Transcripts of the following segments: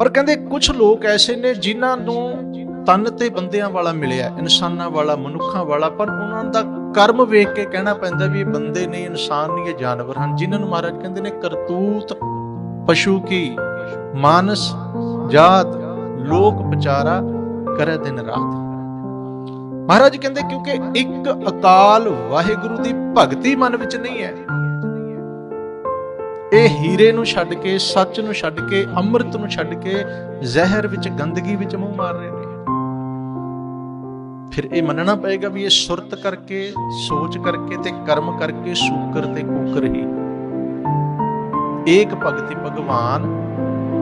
ਪਰ ਕਹਿੰਦੇ ਕੁਝ ਲੋਕ ਐਸੇ ਨੇ ਜਿਨ੍ਹਾਂ ਨੂੰ ਤਨ ਤੇ ਬੰਦਿਆਂ ਵਾਲਾ ਮਿਲਿਆ, ਇਨਸਾਨਾਂ ਵਾਲਾ, ਮਨੁੱਖਾਂ ਵਾਲਾ, ਪਰ ਉਹਨਾਂ ਦਾ ਕਰਮ ਵੇਖ ਕੇ ਕਹਿਣਾ ਪੈਂਦਾ ਵੀ ਇਹ ਬੰਦੇ ਨੇ ਇਨਸਾਨ ਨਹੀਂ, ਇਹ ਜਾਨਵਰ ਹਨ। ਜਿਨ੍ਹਾਂ ਨੂੰ ਮਹਾਰਾਜ ਕਹਿੰਦੇ ਨੇ ਕਰਤੂਤ, ਪਸ਼ੂ ਕੀ, ਮਾਨਸ, ਜਾਤ, ਲੋਕ ਵਿਚਾਰਾ ਕਰੇ ਦਿਨ ਰਾਤ। ਮਹਾਰਾਜ ਕਹਿੰਦੇ ਕਿਉਂਕਿ ਇੱਕ ਅਕਾਲ ਵਾਹਿਗੁਰੂ ਦੀ ਭਗਤੀ ਮਨ ਵਿੱਚ ਨਹੀਂ ਹੈ। ਇਹ ਹੀਰੇ ਨੂੰ ਛੱਡ ਕੇ, ਸੱਚ ਨੂੰ ਛੱਡ ਕੇ, ਅੰਮ੍ਰਿਤ ਨੂੰ ਛੱਡ ਕੇ ਜ਼ਹਿਰ ਵਿੱਚ, ਗੰਦਗੀ ਵਿੱਚ ਮੂੰਹ ਮਾਰ ਰਹੇ ਨੇ। ਫਿਰ ਇਹ ਮੰਨਣਾ ਪਏਗਾ ਵੀ ਇਹ ਸੁਰਤ ਕਰਕੇ, ਸੋਚ ਕਰਕੇ ਤੇ ਕਰਮ ਕਰਕੇ ਸ਼ੂਕਰ ਤੇ ਕੂਕਰ ਹੀ। ਏਕ ਭਗਤੀ ਭਗਵਾਨ,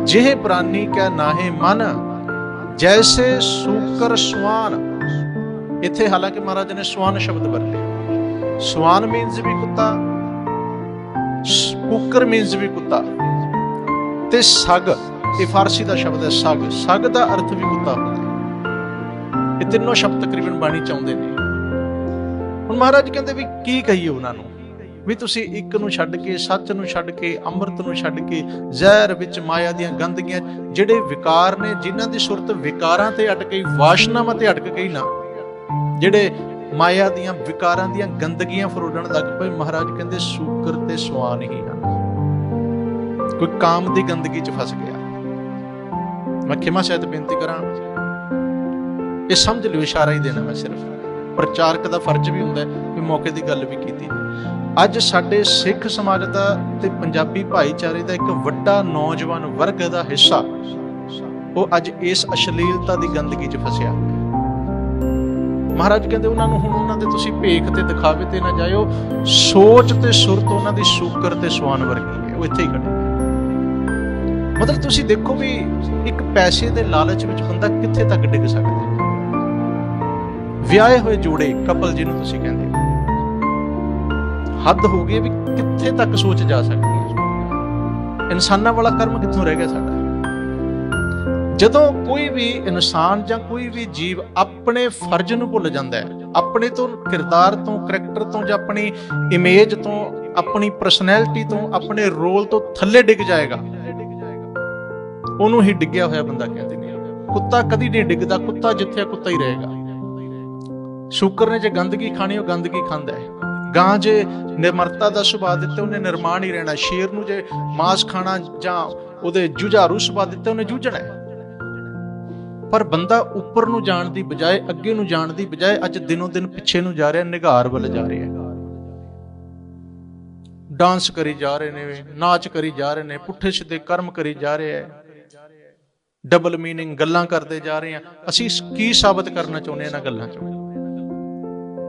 ਜਿਹੇ ਪ੍ਰਾਨੀ ਕੈ ਨਾਹੇ ਮਨ, ਜੈਸੇ ਸ਼ੂਕਰ ਸਵਾਨ। ਇੱਥੇ ਹਾਲਾਂਕਿ ਮਹਾਰਾਜ ਨੇ ਸਵਾਨ ਸ਼ਬਦ ਵਰਤੇ। ਸਵਾਨ ਮੀਨਸ ਵੀ ਕੁੱਤਾ ਕੁੱਕਰ ਮੀਨਸ ਵੀ ਕੁੱਤਾ। ਤੇ ਸਗ, ਇਹ ਫਾਰਸੀ ਦਾ ਸ਼ਬਦ ਹੈ ਸਗ। ਸਗ ਦਾ ਅਰਥ ਵੀ ਕੁੱਤਾ ਹੁੰਦਾ ਹੈ। ਇਹ ਤਿੰਨੋਂ ਸ਼ਬਦ ਤਕਰੀਬਨ ਬਾਣੀ ਚ ਆਉਂਦੇ ਨੇ। ਹੁਣ ਮਹਾਰਾਜ ਕਹਿੰਦੇ ਵੀ ਕੀ ਕਹੀਏ ਉਹਨਾਂ ਨੂੰ? ਵੀ ਤੁਸੀਂ ਇੱਕ ਨੂੰ ਛੱਡ ਕੇ, ਸੱਚ ਨੂੰ ਛੱਡ ਕੇ, ਅੰਮ੍ਰਿਤ ਨੂੰ ਛੱਡ ਕੇ, ਜ਼ਹਿਰ ਵਿੱਚ ਮਾਇਆ ਦੀਆਂ ਗੰਦਗੀਆਂ, ਜਿਹੜੇ ਵਿਕਾਰ ਨੇ, ਜਿਨ੍ਹਾਂ ਦੀ ਸੁਰਤ ਵਿਕਾਰਾਂ ਤੇ ਅਟਕ ਗਈ, ਵਾਸ਼ਨਾਵਾਂ ਤੇ ਅਟਕ ਗਈ ਨਾ, ਜਿਹੜੇ ਮਾਇਆ ਦੀਆਂ ਵਿਕਾਰਾਂ ਦੀਆਂ ਗੰਦਗੀਆਂ ਫਰੋੜਨ ਲੱਗ ਪਏ। ਮਹਾਰਾਜ ਕਹਿੰਦੇ, ਸ਼ੂਕਰ ਤੇ ਸਵਾਨ ਹੀ ਹਨ। ਕੋਈ ਕਾਮ ਦੀ ਗੰਦਗੀ 'ਚ ਫਸ ਗਿਆ। ਮੈਂ ਖਿਮਾ ਸਹਿਤ ਬੇਨਤੀ ਕਰਾਂ, ਇਹ ਸਮਝ ਲਿਓ, ਇਸ਼ਾਰਾ ਹੀ ਦੇਣਾ ਮੈਂ ਸਿਰਫ। ਪ੍ਰਚਾਰਕ ਦਾ ਫਰਜ਼ ਵੀ ਹੁੰਦਾ ਹੈ ਮੌਕੇ ਦੀ ਗੱਲ ਵੀ ਕੀਤੀ ਅੱਜ ਸਾਡੇ ਸਿੱਖ ਸਮਾਜ ਦਾ ਤੇ ਪੰਜਾਬੀ ਭਾਈਚਾਰੇ ਦਾ ਇੱਕ ਵੱਡਾ ਨੌਜਵਾਨ ਵਰਗ ਦਾ ਹਿੱਸਾ, ਉਹ ਅੱਜ ਇਸ ਅਸ਼ਲੀਲਤਾ ਦੀ ਗੰਦਗੀ 'ਚ ਫਸਿਆ। ਮਹਾਰਾਜ ਕਹਿੰਦੇ ਉਹਨਾਂ ਨੂੰ ਹੁਣ ਉਹਨਾਂ ਦੇ ਤੁਸੀਂ ਭੇਖ ਤੇ ਦਿਖਾਵੇ ਤੇ ਨਾ ਜਾਇਓ। ਸੋਚ ਤੇ ਸੁਰਤ ਉਹਨਾਂ ਦੀ ਸ਼ੂਕਰ ਤੇ ਸਵਾਨ ਵਰਗੀ ਹੈ। ਉਹ ਇੱਥੇ ਹੀ ਖੜੇ ਮਤਲਬ ਤੁਸੀਂ ਦੇਖੋ ਵੀ ਇੱਕ ਪੈਸੇ ਦੇ ਲਾਲਚ ਵਿੱਚ ਬੰਦਾ ਕਿੱਥੇ ਤੱਕ ਡਿੱਗ ਸਕਦਾ ਹੈ? ਵਿਆਹੇ ਹੋਏ ਜੋੜੇ ਕਪਲ ਜਿਹਨੂੰ ਤੁਸੀਂ ਕਹਿੰਦੇ ਹੋ। ਹੱਦ ਹੋ ਗਈ ਵੀ ਕਿੱਥੇ ਤੱਕ ਸੋਚ ਜਾ ਸਕਦੀ ਹੈ ਇਨਸਾਨਾਂ ਵਾਲਾ ਕਰਮ ਕਿੱਥੋਂ ਰਹਿ ਗਿਆ ਸਾਡਾ? ਜਦੋਂ ਕੋਈ ਵੀ ਇਨਸਾਨ ਜਾਂ ਕੋਈ ਵੀ ਜੀਵ ਆਪਣੇ ਫਰਜ਼ ਨੂੰ ਭੁੱਲ ਜਾਂਦਾ ਹੈ, ਆਪਣੇ ਤੋਂ ਕਿਰਦਾਰ ਤੋਂ ਕਰੈਕਟਰ ਤੋਂ ਜਾਂ ਆਪਣੀ ਇਮੇਜ ਤੋਂ, ਆਪਣੀ ਪਰਸਨੈਲਿਟੀ ਤੋਂ, ਆਪਣੇ ਰੋਲ ਤੋਂ ਥੱਲੇ ਡਿੱਗ ਜਾਏਗਾ। ਉਹਨੂੰ ਹੀ ਡਿੱਗਿਆ ਹੋਇਆ ਬੰਦਾ ਕਹਿੰਦੇ ਨੇ। ਕੁੱਤਾ ਕਦੀ ਨਹੀਂ ਡਿੱਗਦਾ, ਕੁੱਤਾ ਜਿੱਥੇ ਕੁੱਤਾ ਹੀ ਰਹੇਗਾ। ਸ਼ੂਕਰ ਨੇ ਜੇ ਗੰਦਗੀ ਖਾਣੀ, ਉਹ ਗੰਦਗੀ ਖਾਂਦਾ ਹੈ। ਗਾਂ ਜੇ ਨਿਰਮਰਤਾ ਦਾ ਸੁਭਾਅ ਦਿੱਤੇ, ਉਹਨੇ ਨਿਰਮਾਣ ਹੀ ਰਹਿਣਾ। ਸ਼ੇਰ ਨੂੰ ਜੇ ਮਾਸ ਖਾਣਾ ਜਾਂ ਉਹਦੇ ਜੁਝਾਰੂ ਸੁਭਾਅ ਦਿੱਤੇ, ਉਹਨੇ ਜੂਝਣਾ ਹੈ। ਪਰ ਬੰਦਾ ਉੱਪਰ ਨੂੰ ਜਾਣ ਦੀ ਬਜਾਏ, ਅੱਗੇ ਨੂੰ ਜਾਣ ਦੀ ਬਜਾਏ ਅੱਜ ਦਿਨੋਂ ਦਿਨ ਪਿੱਛੇ ਨੂੰ ਜਾ ਰਿਹਾ, ਨਿਗਾਰ ਵੱਲ ਜਾ ਰਿਹਾ ਡਾਂਸ ਕਰੀ ਜਾ ਰਹੇ ਨੇ, ਨਾਚ ਕਰੀ ਜਾ ਰਹੇ ਨੇ, ਪੁੱਠੇ ਸਿੱਧੇ ਕਰਮ ਕਰੀ ਜਾ ਰਹੇ ਹੈ। ਡਬਲ ਮੀਨਿੰਗ ਗੱਲਾਂ ਕਰਦੇ ਜਾ ਰਹੇ ਆ ਅਸੀਂ ਕੀ ਸਾਬਤ ਕਰਨਾ ਚਾਹੁੰਦੇ ਇਹਨਾਂ ਗੱਲਾਂ ਚੋਂ?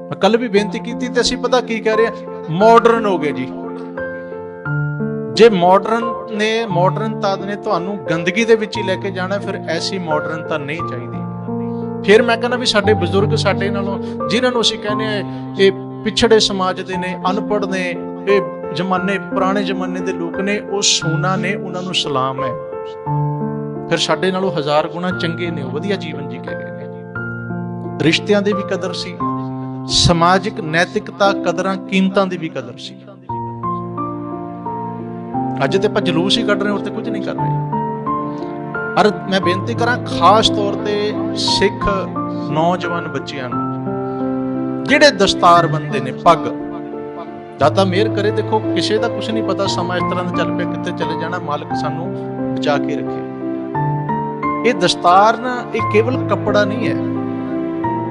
ਮੈਂ ਕੱਲ ਵੀ ਬੇਨਤੀ ਕੀਤੀ ਤੇ ਅਸੀਂ ਪਤਾ ਕੀ ਕਹਿ ਰਹੇ ਆ ਮਾਡਰਨ ਹੋ ਗਏ ਜੀ। ਜੇ ਮਾਡਰਨ ਨੇ ਮਾਡਰਨਤਾ ਨੇ ਤੁਹਾਨੂੰ ਗੰਦਗੀ ਦੇ ਵਿੱਚ ਹੀ ਲੈ ਕੇ ਜਾਣਾ, ਫਿਰ ਐਸੀ ਮਾਡਰਨਤਾ ਨਹੀਂ ਚਾਹੀਦੀ। ਫਿਰ ਮੈਂ ਕਹਿੰਦਾ ਵੀ ਸਾਡੇ ਬਜ਼ੁਰਗ ਸਾਡੇ ਨਾਲੋਂ, ਜਿਨ੍ਹਾਂ ਨੂੰ ਅਸੀਂ ਕਹਿੰਦੇ ਆ ਇਹ ਪਿਛੜੇ ਸਮਾਜ ਦੇ ਨੇ, ਅਨਪੜ੍ਹ ਨੇ, ਇਹ ਜ਼ਮਾਨੇ, ਪੁਰਾਣੇ ਜ਼ਮਾਨੇ ਦੇ ਲੋਕ ਨੇ, ਉਹ ਸੋਨਾ ਨੇ, ਉਹਨਾਂ ਨੂੰ ਸਲਾਮ ਹੈ। ਫਿਰ ਸਾਡੇ ਨਾਲੋਂ ਹਜ਼ਾਰ ਗੁਣਾ ਚੰਗੇ ਨੇ, ਉਹ ਵਧੀਆ ਜੀਵਨ ਜੀ ਕੇ ਗਏ ਨੇ। ਰਿਸ਼ਤਿਆਂ ਦੀ ਵੀ ਕਦਰ ਸੀ, ਸਮਾਜਿਕ, ਨੈਤਿਕਤਾ ਕਦਰਾਂ ਕੀਮਤਾਂ ਦੀ ਵੀ ਕਦਰ ਸੀ। ਅੱਜ ਤੇ ਆਪਾਂ ਜਲੂਸ ਹੀ ਕੱਢ ਰਹੇ ਹਾਂ ਤੇ ਕੁਝ ਨਹੀਂ ਕਰ ਰਹੇ। ਅਰ ਮੈਂ ਬੇਨਤੀ ਕਰਾਂ, ਖਾਸ ਤੌਰ ਤੇ ਸਿੱਖ ਨੌਜਵਾਨ ਬੱਚਿਆਂ ਨੂੰ, ਜਿਹੜੇ ਦਸਤਾਰ ਬੰਦੇ ਨੇ, ਪੱਗ। ਦਾਤਾ ਮਿਹਰ ਕਰੇ, ਦੇਖੋ, ਕਿਸੇ ਦਾ ਕੁਝ ਨਹੀਂ ਪਤਾ, ਸਮਾਂ ਇਸ ਤਰ੍ਹਾਂ ਦਾ ਚੱਲ ਪਿਆ, ਕਿੱਥੇ ਚਲੇ ਜਾਣਾ, ਮਾਲਕ ਸਾਨੂੰ ਬਚਾ ਕੇ ਰੱਖੇ। ਇਹ ਦਸਤਾਰ ਨਾ, ਇਹ ਕੇਵਲ ਕੱਪੜਾ ਨਹੀਂ ਹੈ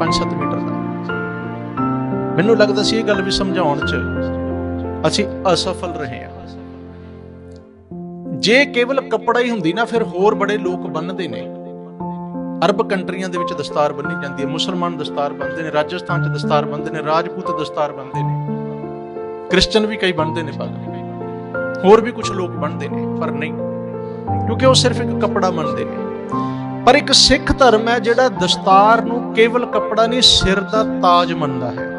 5-7 ਮੀਟਰ ਦਾ। ਮੈਨੂੰ ਲੱਗਦਾ ਸੀ ਇਹ ਗੱਲ ਵੀ ਸਮਝਾਉਣ 'ਚ ਅਸੀਂ ਅਸਫਲ ਰਹੇ ਹਾਂ। ਜੇ ਕੇਵਲ ਕੱਪੜਾ ਹੀ ਹੁੰਦੀ ਨਾ, ਫਿਰ ਹੋਰ ਬੜੇ ਲੋਕ ਬੰਨਦੇ ਨੇ। ਅਰਬ ਕੰਟਰੀਆਂ ਦੇ ਵਿੱਚ ਦਸਤਾਰ ਬੰਨੀ ਜਾਂਦੀ ਹੈ, ਮੁਸਲਮਾਨ ਦਸਤਾਰ ਬੰਨਦੇ ਨੇ, ਰਾਜਸਥਾਨ 'ਚ ਦਸਤਾਰ ਬੰਨਦੇ ਨੇ, ਰਾਜਪੂਤ ਦਸਤਾਰ ਬੰਨਦੇ ਨੇ। ਕ੍ਰਿਸਚੀਅਨ ਵੀ ਕਈ ਬੰਨਦੇ ਨੇ ਪੱਗ ਹੋਰ ਵੀ ਕੁਝ ਲੋਕ ਬੰਨਦੇ ਨੇ, ਪਰ ਨਹੀਂ। ਕਿਉਂਕਿ ਉਹ ਸਿਰਫ ਇੱਕ ਕੱਪੜਾ ਮੰਨਦੇ ਨੇ। ਪਰ ਇੱਕ ਸਿੱਖ ਧਰਮ ਹੈ, ਜਿਹੜਾ ਦਸਤਾਰ ਨੂੰ ਕੇਵਲ ਕੱਪੜਾ ਨਹੀਂ, ਸਿਰ ਦਾ ਤਾਜ ਮੰਨਦਾ ਹੈ।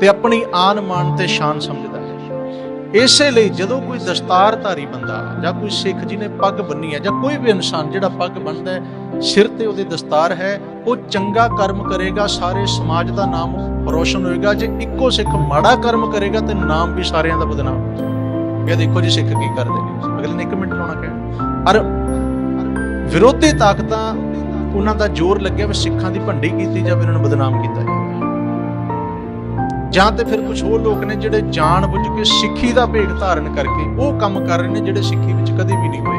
ਤੇ ਆਪਣੀ ਆਨ ਮਾਨ ਤੇ ਸ਼ਾਨ ਸਮਝਦਾ ਇਸੇ ਲਈ ਜਦੋਂ ਕੋਈ ਦਸਤਾਰਧਾਰੀ ਬੰਦਾ ਜਾਂ ਕੋਈ ਸਿੱਖ ਜਿਹਨੇ ਪੱਗ ਬੰਨੀ ਹੈ ਜਾਂ ਕੋਈ ਵੀ ਇਨਸਾਨ ਜਿਹੜਾ ਪੱਗ ਬੰਨਦਾ ਹੈ, ਸਿਰ ਤੇ ਉਹਦੇ ਦਸਤਾਰ ਹੈ, ਉਹ ਚੰਗਾ ਕਰਮ ਕਰੇਗਾ, ਸਾਰੇ ਸਮਾਜ ਦਾ ਨਾਮ ਰੋਸ਼ਨ ਹੋਏਗਾ, ਜੇ ਇੱਕੋ ਸਿੱਖ ਮਾੜਾ ਕਰਮ ਕਰੇਗਾ ਤੇ ਨਾਮ ਵੀ ਸਾਰਿਆਂ ਦਾ ਬਦਨਾਮ ਇਹ ਦੇਖੋ ਜੀ ਸਿੱਖ ਕੀ ਕਰਦੇ ਨੇ ਅਗਲੇ ਨੇ ਇੱਕ ਮਿੰਟ ਲਾਉਣਾ ਕਹਿ ਪਰ ਵਿਰੋਧੀ ਤਾਕਤਾਂ, ਉਹਨਾਂ ਦਾ ਜ਼ੋਰ ਲੱਗਿਆ ਵੀ ਸਿੱਖਾਂ ਦੀ ਭੰਡੀ ਕੀਤੀ ਜਾਵੇ, ਉਹਨਾਂ ਨੂੰ ਬਦਨਾਮ ਕੀਤਾ ਜਾਵੇ। ਜਾਂ ਤੇ ਫਿਰ ਕੁਝ ਹੋਰ ਲੋਕ ਨੇ ਜਿਹੜੇ ਜਾਣ ਬੁੱਝ ਕੇ ਸਿੱਖੀ ਦਾ ਭੇਖ ਧਾਰਨ ਕਰਕੇ ਉਹ ਕੰਮ ਕਰ ਰਹੇ ਨੇ ਜਿਹੜੇ ਸਿੱਖੀ ਵਿੱਚ ਕਦੇ ਵੀ ਨਹੀਂ ਹੋਏ।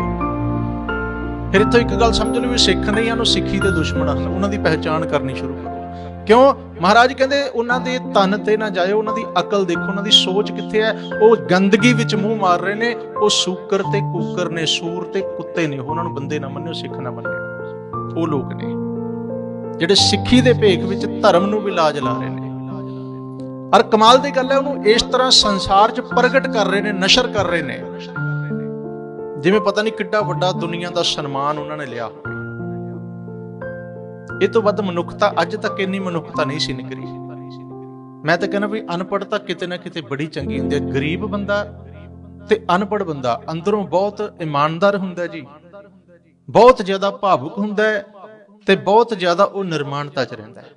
ਫਿਰ ਇੱਥੋਂ ਇੱਕ ਗੱਲ ਸਮਝ ਲਓ ਵੀ ਸਿੱਖ ਨਹੀਂ ਹਨ ਸਿੱਖੀ ਦੇ ਦੁਸ਼ਮਣ ਹਨ ਉਹਨਾਂ ਦੀ ਪਹਿਚਾਣ ਕਰਨੀ ਸ਼ੁਰੂ ਕਰੋ ਕਿਉਂ? ਮਹਾਰਾਜ ਕਹਿੰਦੇ ਉਹਨਾਂ ਦੇ ਤਨ ਤੇ ਨਾ ਜਾਇਓ, ਉਹਨਾਂ ਦੀ ਅਕਲ ਦੇਖੋ, ਉਹਨਾਂ ਦੀ ਸੋਚ ਕਿੱਥੇ ਹੈ? ਉਹ ਗੰਦਗੀ ਵਿੱਚ ਮੂੰਹ ਮਾਰ ਰਹੇ ਨੇ, ਉਹ ਸੂਕਰ ਤੇ ਕੂਕਰ ਨੇ, ਸੂਰ ਤੇ ਕੁੱਤੇ ਨੇ, ਉਹਨਾਂ ਨੂੰ ਬੰਦੇ ਨਾ ਮੰਨਿਓ, ਸਿੱਖ ਨਾ ਮੰਨਿਓ। ਉਹ ਲੋਕ ਨੇ, ਜਿਹੜੇ ਸਿੱਖੀ ਦੇ ਭੇਖ ਵਿੱਚ ਧਰਮ ਨੂੰ ਵੀ ਲਾਜ ਲਾ ਰਹੇ ਨੇ। ਔਰ ਕਮਾਲ ਦੀ ਗੱਲ ਹੈ, ਉਹਨੂੰ ਇਸ ਤਰ੍ਹਾਂ ਸੰਸਾਰ 'ਚ ਪ੍ਰਗਟ ਕਰ ਰਹੇ ਨੇ, ਨਸ਼ਰ ਕਰ ਰਹੇ ਨੇ। ਜਿਵੇਂ ਪਤਾ ਨਹੀਂ ਕਿੱਡਾ ਵੱਡਾ ਦੁਨੀਆ ਦਾ ਸਨਮਾਨ ਉਹਨਾਂ ਨੇ ਲਿਆ ਇਹ ਤੋਂ ਵੱਧ ਮਨੁੱਖਤਾ ਅੱਜ ਤੱਕ ਇੰਨੀ ਮਨੁੱਖਤਾ ਨਹੀਂ ਸੀ ਨਿਕਰੀ ਮੈਂ ਤਾਂ ਕਹਿੰਦਾ ਵੀ ਅਨਪੜ੍ਹਤਾ ਕਿਤੇ ਨਾ ਕਿਤੇ ਬੜੀ ਚੰਗੀ ਹੁੰਦੀ ਹੈ। ਗਰੀਬ ਬੰਦਾ ਤੇ ਅਨਪੜ੍ਹ ਬੰਦਾ ਅੰਦਰੋਂ ਬਹੁਤ ਇਮਾਨਦਾਰ ਹੁੰਦਾ ਜੀ। ਬਹੁਤ ਜ਼ਿਆਦਾ ਭਾਵੁਕ ਹੁੰਦਾ ਹੈ ਤੇ ਬਹੁਤ ਜ਼ਿਆਦਾ ਉਹ ਨਿਰਮਾਣਤਾ 'ਚ ਰਹਿੰਦਾ ਹੈ।